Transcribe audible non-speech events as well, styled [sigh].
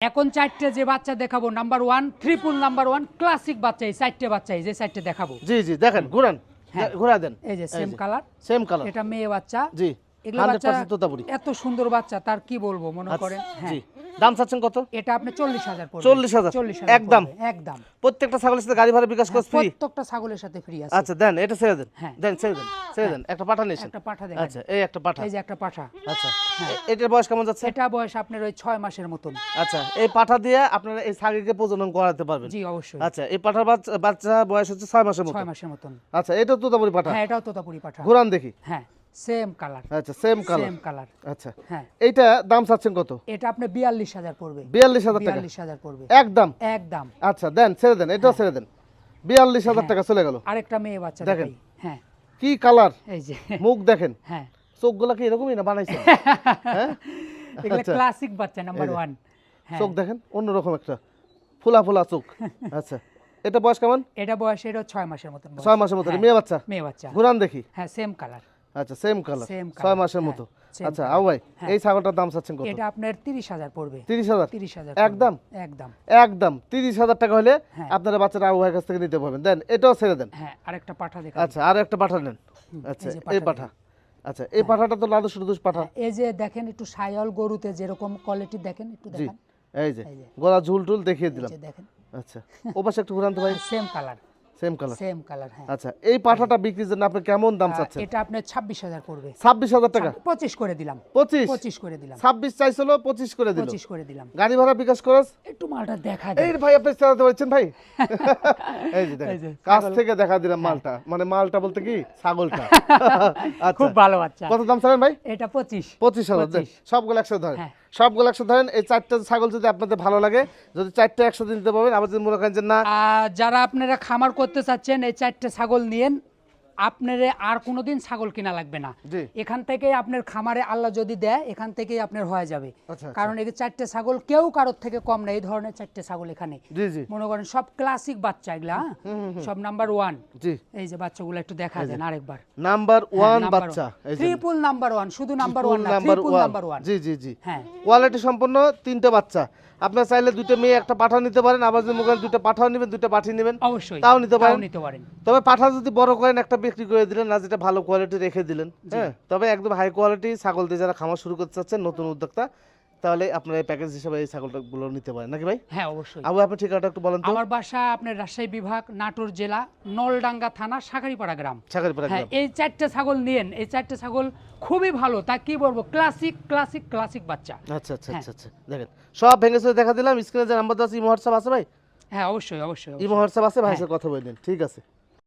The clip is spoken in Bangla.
এখন চারটে যে বাচ্চা দেখাবো number one triple number one classic বাচ্চা এই চারটে বাচ্চা এই যে চারটে দেখাবো। জি জি দেখেন ঘুরান হ্যাঁ। ঘুরা দেন। এই যে সেম কালার সেম কালার এটা মেয়ে বাচ্চা। জি এগুলো বাচ্চা এত সুন্দর বাচ্চা তার কি বলব মনে আচ্ছা, করেন? হ্যাঁ। জি। দাম চাচ্ছেন কত? এটা আপনি চল্লিশ হাজার পড়বে। 40,000 চল্লিশ একদম? একদম। প্রত্যেকটা ছাগলের সাথে গাড়ি ভাড়া বিকাশ ফ্রি প্রত্যেকটা ছাগলের সাথে ফ্রি আছে। আচ্ছা দেন এটা ছেড়ে দেন। হ্যাঁ। দেন ছেড়ে দেন ছেড়ে দেন। একটা পাঠা নিয়েছেন একটা পাঠা দেখেন। আচ্ছা এই একটা পাঠা। এই যে একটা পাঠা। আচ্ছা এটার বয়স কেমন যাচ্ছে? এটা বয়স আপনার ওই ছয় মাসের মতন। আচ্ছা এই পাঠা দিয়ে আপনারা এই ছাগলকে প্রজনন করাতে পারবেন। জি অবশ্যই। আচ্ছা এই পাঠার বাচ্চা বয়স হচ্ছে ছয় মাসের মতো ছয় মাসের মতন। আচ্ছা এটা তোতাপুরি পাঠা? হ্যাঁ এটাও তোতাপুরি পাঠা। ঘুরান দেখি। হ্যাঁ। সেম কালার আচ্ছা সেম কালার সেম কালার আচ্ছা। হ্যাঁ। এইটা দাম চাচ্ছেন কত? এটা আপনি বিয়াল্লিশ হাজার পড়বে। বিয়াল্লিশ হাজার টাকা। বিয়াল্লিশ হাজার পড়বে। একদম। একদম। আচ্ছা দেন ছেড়ে দেন এটাও ছেড়ে দেন। বিয়াল্লিশ হাজার টাকা চলে গেল। আরেকটা মেয়ে বাচ্চা দেখেন। হ্যাঁ। কি কালার? এই যে। মুখ দেখেন। হ্যাঁ। চোখগুলা কি এরকমই না বানাইছেন? হ্যাঁ? এগুলো আচ্ছা। ক্লাসিক বাচ্চা নাম্বার হ্যাঁ। চোখ দেখেন অন্যরকম একটা। ফুলা ফুলা চোখ। [laughs] আচ্ছা। এটা বয়স কেমন? এটা বয়স এটা ছয় মাসের মতন বয়স। ছয় মাসের মতো হ্যাঁ, মেয়ে বাচ্চা? মেয়ে বাচ্চা। ঘুরান দেখি। হ্যাঁ সেম কালার আচ্ছা সেম কালার ছয় মাসের হ্যাঁ, মতো আচ্ছা colour, আও ভাই হ্যাঁ। এই ছাগলটার দাম চাচ্ছেন কত? এটা আপনার তিরিশ হাজার পড়বে। তিরিশ হাজার? তিরিশ হাজার একদম? একদম। একদম। তিরিশ হাজার টাকা হলে হ্যাঁ। আপনারা বাচ্চারা আবু ভাইয়ের কাছ থেকে নিতে পারবেন। দেন এটাও ছেড়ে দেন। হ্যাঁ আরেকটা পাঠা দেখা আচ্ছা আর একটা পাঠা নেন। আচ্ছা এই পাঠা আচ্ছা এই পাঠাটা তো লাদু শুধু পাঠা। এই যে দেখেন একটু সায়ল গরুতে যেরকম কোয়ালিটি দেখেন একটু দেখেন। এই যে গলা ঝুল টুল দেখিয়ে দিলাম। দেখেন। আচ্ছা ও পাশে একটু ঘুরান তো ভাই। Same colour same colour same colour হ্যাঁ। আচ্ছা এই পাঠাটা বিক্রির জন্য আপনি কেমন দাম চাচ্ছেন? এটা আপনার ছাব্বিশ হাজার পড়বে ছাব্বিশ হাজার টাকা? পঁচিশ করে দিলাম। পঁচিশ? পঁচিশ করে দিলাম। ছাব্বিশ চাইছিল পঁচিশ করে দিল। পঁচিশ করে দিলাম। গাড়ি ভাড়া বিকাশ একটু মালটা দেখা এই ভাই আপনি চালাতে পারছেন ভাই? [laughs] এই যে দেখেন কাছ থেকে দেখা দিলাম মালটা। মানে মালটা বলতে কি? ছাগলটা। [laughs] আচ্ছা। খুব ভালো বাচ্চা। কত দাম চালেন ভাই? এটা পঁচিশ। পঁচিশ হাজার দেন। 25 সবগুলো একসাথে ধরেন। হ্যাঁ। সবগুলো একসাথে ধরেন, এই চারটা ছাগল যদি আপনাদের ভালো লাগে, যদি চারটা একসাথে নিতে পারবেন, আবার যদি মনে করেন যে না যারা আপনারা খামার করতে চাচ্ছেন, এই চারটে ছাগল নিয়েন। আপনারে আর কোনোদিন ছাগল কিনা লাগবে না। এখান থেকেই আপনার খামারে আল্লাহ যদি দেয় এখান থেকেই আপনার হয়ে যাবে। আচ্ছা, আচ্ছা। কারণ এই চারটে ছাগল কেউ কারোর থেকে কম না এই ধরনের চারটে ছাগল এখানে। মনে করেন সব ক্লাসিক বাচ্চা এগুলা হ্যাঁ? সব নাম্বার ওয়ান এই যে বাচ্চাগুলো একটু দেখা দেন আরেকবার। নাম্বার ওয়ান বাচ্চা ট্রিপল নাম্বার ওয়ান শুধু নাম্বার ওয়ান না ট্রিপল নাম্বার ওয়ান জি জি জি। হ্যাঁ। কোয়ালিটি সম্পন্ন তিনটে বাচ্চা। আপনার চাইলে দুটো মেয়ে একটা পাঠা নিতে পারেন। আবার যদি করেন দুটো পাঠাও নেবেন দুটো পাঠিয়ে নেবেন অবশ্যই। তাও নিতে পারেন। নিতে পারেন। তবে পাঠা যদি বড় করেন একটা বিক্রি করে দিলেন না যেটা ভালো কোয়ালিটি রেখে দিলেন। হ্যাঁ তবে একদম হাই কোয়ালিটি ছাগল দিয়ে যারা খামার শুরু করতে চাচ্ছেন নতুন উদ্যোক্তা তাহলে আপনারা এই প্যাকেজ হিসেবে এই ছাগলটা গুলো নিতে পারেন। নাকি ভাই? হ্যাঁ অবশ্যই। আবু আপনার ঠিকানাটা একটু বলেন তো। আমার বাসা আপনার রাজশাহী বিভাগ নাটোর জেলা নলডাঙ্গা থানা শাখারিপাড়া গ্রাম। ছাগলপাড়া হ্যাঁ গ্রাম। এই চারটে ছাগল নিয়েন। এই চারটে ছাগল খুবই ভালো। তা কি বলব? ক্লাসিক ক্লাসিক ক্লাসিক বাচ্চা। আচ্ছা আচ্ছা হ্যাঁ। আচ্ছা আচ্ছা। দেখেন সব ভেঙে চলে দেখা দিলাম। স্ক্রিনে যে নাম্বার দেওয়া আছে ইমো হোয়াটসঅ্যাপ আছে ভাই? হ্যাঁ অবশ্যই অবশ্যই। ইমো হোয়াটসঅ্যাপ আছে ভাই সাথে কথা বললেন ঠিক আছে।